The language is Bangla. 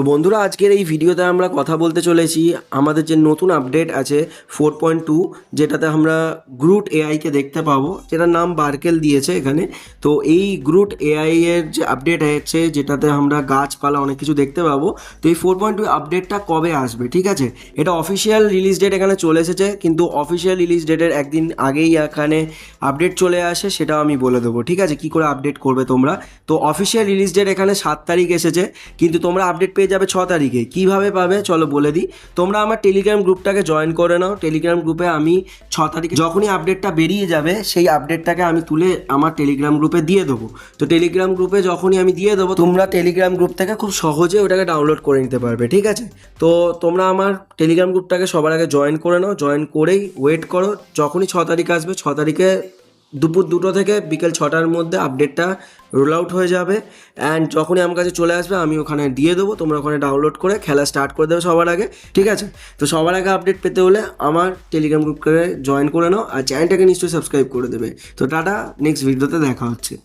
তো বন্ধুরা, আজকের এই ভিডিওতে আমরা কথা বলতে চলেছি। আমাদের যে নতুন আপডেট আছে ফোর পয়েন্ট টু, যেটাতে আমরা গ্রুট এআইকে দেখতে পাবো, যেটার নাম বার্কেল দিয়েছে এখানে। তো এই গ্রুট এআই এর যে আপডেট হয়েছে যেটাতে আমরা গাছপালা অনেক কিছু দেখতে পাবো। তো এই ফোর পয়েন্ট টু আপডেটটা কবে আসবে, ঠিক আছে? এটা অফিসিয়াল রিলিজ ডেট এখানে চলে এসেছে, কিন্তু অফিসিয়াল রিলিজ ডেটের একদিন আগেই এখানে আপডেট চলে আসে, সেটাও আমি বলে দেবো, ঠিক আছে? কি করে আপডেট করবে তোমরা? তো অফিসিয়াল রিলিজ ডেট এখানে সাত তারিখ এসেছে, কিন্তু তোমরা আপডেট যাবে ছ তারিখে। কীভাবে পাবে? চলো বলে দিই। তোমরা আমার টেলিগ্রাম গ্রুপটাকে জয়েন করে নাও। টেলিগ্রাম গ্রুপে আমি ছ তারিখে যখনই আপডেটটা বেরিয়ে যাবে, সেই আপডেটটাকে আমি তুলে আমার টেলিগ্রাম গ্রুপে দিয়ে দেবো। তো টেলিগ্রাম গ্রুপে যখনই আমি দিয়ে দেবো, তোমরা টেলিগ্রাম গ্রুপ থেকে খুব সহজে ওটাকে ডাউনলোড করে নিতে পারবে, ঠিক আছে? তো তোমরা আমার টেলিগ্রাম গ্রুপটাকে সবার আগে জয়েন করে নাও। জয়েন করেই ওয়েট করো। যখনই ছ তারিখ আসবে, ছ তারিখে দুপুর দুটো থেকে বিকেল ছটার মধ্যে আপডেটটা রোল আউট হয়ে যাবে। অ্যান্ড যখনই আমার কাছে চলে আসবে, আমি ওখানে দিয়ে দেবো। তোমরা ওখানে ডাউনলোড করে খেলা স্টার্ট করে দেবে সবার আগে। ঠিক আছে? তো সবার আগে আপডেট পেতে হলে আমার টেলিগ্রাম গ্রুপকে জয়েন করে নাও। আর চ্যানেলটাকে নিশ্চয়ই সাবস্ক্রাইব করে দেবে। তো টাটা নেক্সট ভিডিওতে দেখা হচ্ছে।